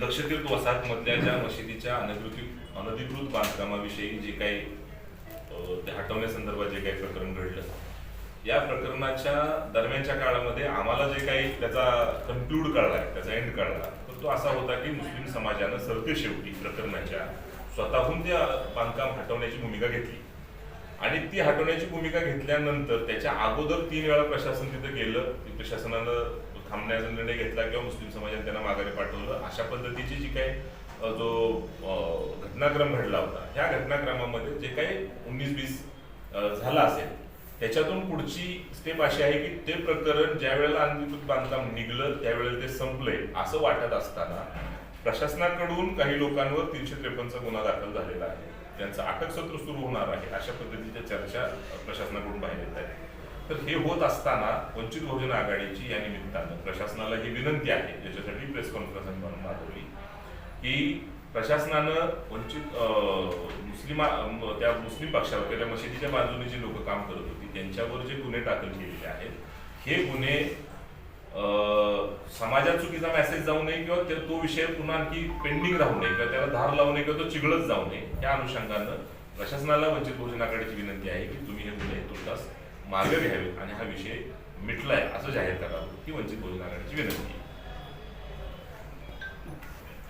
लक्षद्वीप वसाहतमधल्या ज्या मशिदीच्या अनधिकृत अनधिकृत बांधकामाविषयी जे काही ते हटवण्यासंदर्भात जे काही प्रकरण घडलं. या प्रकरणाच्या दरम्यानच्या काळामध्ये आम्हाला जे काही त्याचा कन्क्लूड कळला त्याचा एंड कळला तर तो असा होता की मुस्लिम समाजानं सरते शेवटी प्रकरणाच्या स्वतःहून ते बांधकाम हटवण्याची भूमिका घेतली. आणि ती हटवण्याची भूमिका घेतल्यानंतर त्याच्या अगोदर तीन वेळा प्रशासन तिथं गेलं ती प्रशासनानं थांबण्याचा निर्णय घेतला किंवा मुस्लिम समाजाने त्यांना माघारी पाठवलं अशा पद्धतीची जी काही जो घटनाक्रम घडला होता ह्या घटनाक्रमामध्ये जे काही उन्नीस वीस झाला असेल त्याच्यातून पुढची स्टेप अशी आहे की ते प्रकरण ज्या वेळेला अंगीकृत बांधकाम निघलं त्यावेळेला ते संपलंय असं वाटत असताना प्रशासनाकडून काही लोकांवर तीनशे त्रेपन्नचा गुन्हा दाखल झालेला आहे. त्यांचं अटक सत्र सुरू होणार आहे अशा पद्धतीच्या चर्चा प्रशासनाकडून बाहेर येत आहे तर हे होत असताना वंचित बहुजन आघाडीची या निमित्तानं प्रशासनाला ही विनंती आहे ज्याच्यासाठी प्रेस कॉन्फरन्स आम्ही मागवली की प्रशासनानं वंचित मुस्लिम त्या मुस्लिम पक्षावर किंवा त्या मशिदीच्या बाजूने जी लोक काम करत होती त्यांच्यावर जे गुन्हे दाखल केलेले आहेत हे गुन्हे समाजात चुकीचा मेसेज जाऊ नये किंवा तो विषय पुन्हा आणखी पेंडिंग राहू नये किंवा त्याला धार लावू नये किंवा तो चिघळत जाऊ नये या अनुषंगानं प्रशासनाला वंचित बहुजन आघाडीची विनंती आहे की तुम्ही हे गुन्हे तुर्तास मागे घ्यावे आणि हा विषय मिटलाय असं जाहीर करावं. ही वंचित बहुजन आघाडीची विनंती. आहे